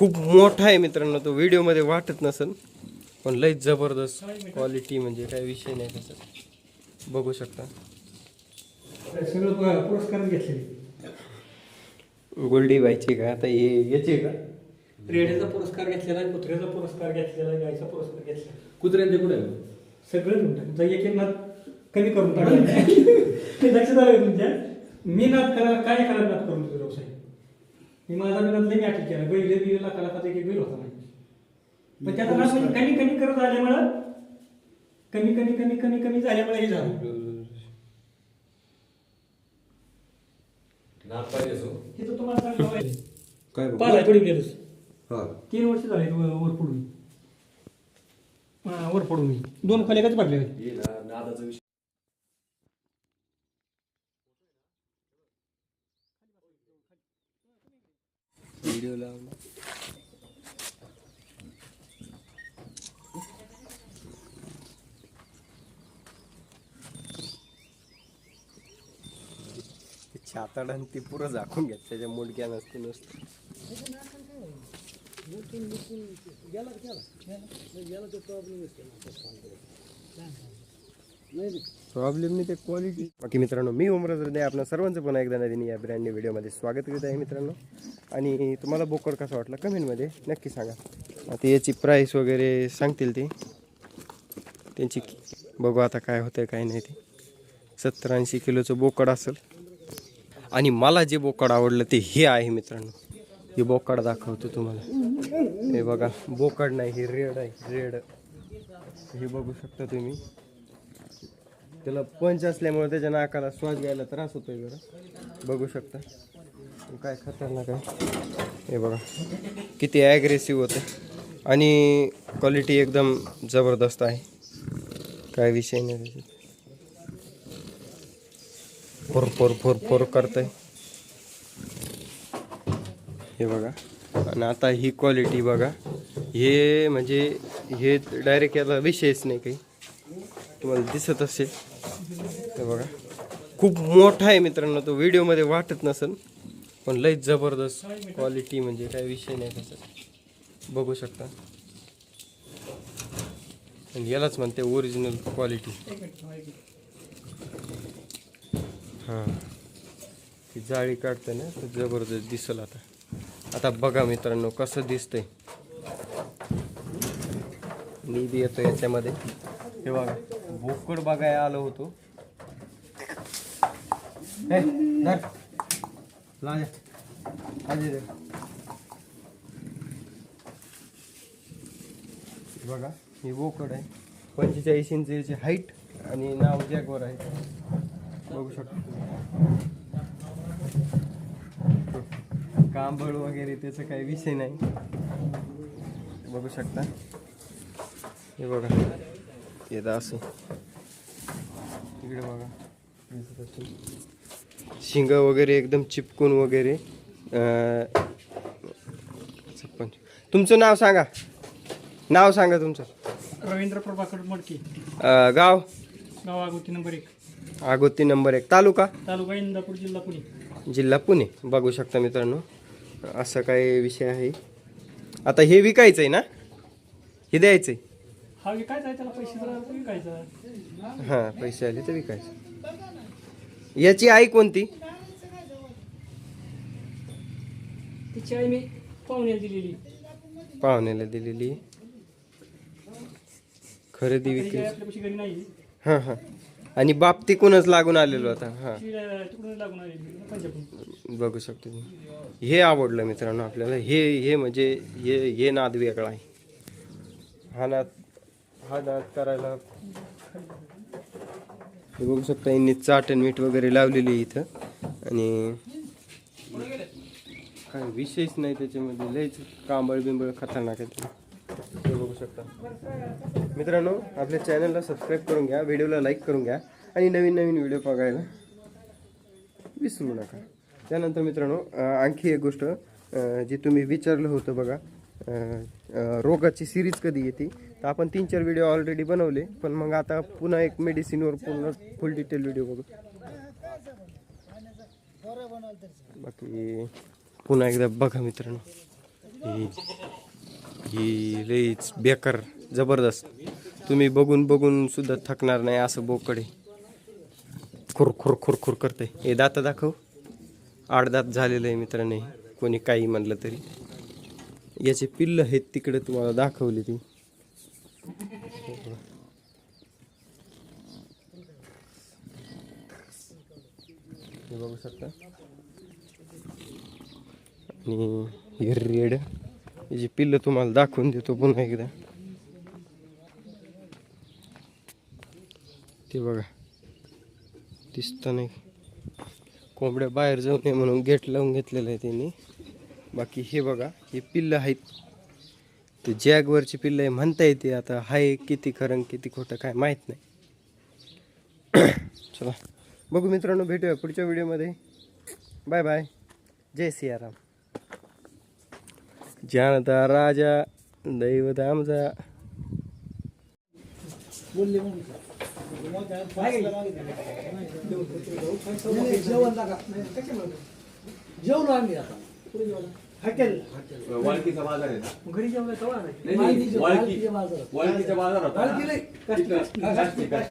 खूप मोठा आहे मित्रांनो तो व्हिडिओमध्ये वाटत नसेल पण लई जबरदस्त क्वालिटी म्हणजे काय विषय नाही त्याचा बघू शकता. पुरस्कार घेतलेले गोल्डी बायची का? आता हे याची का? रेड्याचा पुरस्कार घेतलेला आहे कुत्र्याचा पुरस्कार घेतलेला आहे गायचा पुरस्कार घेतलेला आहे. कुत्र्यांचे कुठे सगळं तुमचा एक एक नाद कमी करून टाकला लक्षात आलं का तुमच्या? मी नाद करायला काय करायला नाद करून तुझा व्यवसाय मी माझा मी नाद लई अटक केला. बैल बी लाखा लाखाचा एक एक बैल होता माझा. पण त्याचा नाद म्हणजे कमी कमी करत आल्यामुळं कमी कमी कमी कमी कमी झाल्यामुळे हे झालं. नाक पाहिजे सो हे तर तुम्हाला सांगतो माहिती पाच आहे पडी गेलोच हा. तीन वर्ष झाले वर वर पडून हा, वर पडून मी दोन होते. ये ना नादाचा विषय व्हिडिओ लावला छाताड आणि ती पुरं झाकून घेत त्याच्या मुडक्या नसते नसतं. प्रॉब्लेम नाही ते क्वालिटी बाकी मित्रांनो मी उमरज हृदय आपल्या सर्वांचं पुन्हा एकदा नदीने या ब्रँड न्यू व्हिडिओमध्ये स्वागत करीत आहे मित्रांनो. आणि तुम्हाला बोकड कसा वाटला कमेंटमध्ये नक्की सांगा. आता याची प्राईस वगैरे सांगतील ते. त्यांची बघू आता काय होतं काय नाही ते. सत्तर ऐंशी किलोचं बोकड असेल. आणि मला जे बोकड आवडलं ते हे आहे मित्रांनो. हे बोकड दाखवतो तुम्हाला. हे बघा बोकड नाही हे रेड आहे रेड. हे बघू शकता तुम्ही. त्याला पंच असल्यामुळे त्याच्या नाकाला श्वास घ्यायला त्रास होतोय जरा. बघू शकता. काय खतरनाक आहे. हे बघा. किती ॲग्रेसिव्ह होतं आणि क्वालिटी एकदम जबरदस्त आहे. काय विषय नाही त्याच्यात. फोर फोर फोर फोर करतंय. हे बघा. आणि आता ही क्वालिटी बघा. हे म्हणजे हे डायरेक्ट याला विषयच नाही काही. तुम्हाला दिसत असेल. ते बघा. खूप मोठा आहे मित्रांनो तो व्हिडिओमध्ये वाटत नसेल पण लईच जबरदस्त क्वालिटी म्हणजे काय विषय नाही त्याचा. बघू शकता. आणि यालाच म्हणते ओरिजिनल क्वालिटी हां. ती जाळी काढते ना तर जबरदस्त दिसल आता. आता बघा मित्रांनो कसं दिसतंय. निधी येतो याच्यामध्ये. हे बघा. बोकड बघायला आलो होतो. हे, बघा ही बोकड आहे. पंचेचाळीस इंचची हाईट आणि नाव जॅगवर आहे. बघू शकतो कांबळ वगैरे त्याचा काही विषय नाही. बघू शकता. हे बघा. येत असं इकडे बघा. शिंग वगैरे एकदम चिपकून वगैरे तुमचं नाव सांगा. नाव सांगा तुमचं. रवींद्र प्रभाकर मडके. अं, गाव? गाव आगोती नंबर एक. आगोती नंबर एक. तालुका? तालुका इंदापूर जिल्हा पुणे. जिल्हा पुणे. बघू शकता मित्रांनो असं काय विषय आहे. आता हे विकायचं आहे ना? हे द्यायचं आहे हा विकायचा आहे त्याला पैसे जरा विकायचा. हां पैसे आले तर विकायचं. याची आई कोणती? तिची आई मी पाहुण्याला दिलेली. पाहुण्याला दिलेली. खरेदी विक्री. आपल्यापाशी घरी नाही. हां हां. आणि बाप तिकूनच लागून आलेलो आता. हां. ती अं, तिकडून लागून आलेली पंजाबून बघू शकतो तुम्ही हे आवडलं मित्रांनो आपल्याला. हे हे म्हणजे हे हे नाद वेगळा आहे. हा नाद हा नाद करायला. हे बघू शकता यांनी चाट आणि मीठ वगैरे लावलेली आहे इथं. आणि काय विशेष नाही त्याच्यामध्ये लयच कांबळ बिंबळ खतरनाक आहे हे बघू शकता. मित्रांनो आपल्या चॅनलला सबस्क्राईब करून घ्या व्हिडिओला लाईक करून घ्या आणि नवीन नवीन व्हिडिओ बघायला विसरू नका. त्यानंतर मित्रांनो आणखी एक गोष्ट जे जी तुम्ही विचारलं होतं बघा रोगाची सिरीज कधी येते? तर आपण तीन चार व्हिडिओ ऑलरेडी बनवले पण मग आता पुन्हा एक मेडिसिनवर पूर्ण फुल डिटेल व्हिडिओ बघू. बाकी पुन्हा एकदा बघा मित्रांनो. ही ही लईच बेकार जबरदस्त. तुम्ही बघून बघून सुद्धा थकणार नाही असं बोकडे. खुर खुर खुर खुर करते. हे दात दाखव. आठ दात झालेलं आहे मित्रांनो कोणी काही म्हणलं तरी. याचे पिल्ल आहेत तिकडे तुम्हाला दाखवली ती. बघू शकता. आणि हे रेड याची पिल्ल तुम्हाला दाखवून देतो पुन्हा एकदा. ते बघा. दिसतं नाही. कोंबड्या बाहेर जाऊ नये म्हणून गेट लावून घेतलेलं आहे त्यांनी. बाकी हे बघा हे पिल्लं आहेत. ते जॅगवरची पिल्लं आहे म्हणता येते. आता हाय किती खरं किती खोटं काय माहीत नाही. चला बघू मित्रांनो भेटूया पुढच्या व्हिडिओमध्ये. Bye bye. जय सियाराम. जानता राजा दैवत आमचा जेवलो आम्ही आता. हॉटेल. वाळकीचा बाजार आहे ना? घरी जेवलं तेव्हा नाही. नाही, नाही, वाळकी बाजार वाळकीचा बाजार होता ना. तिथं-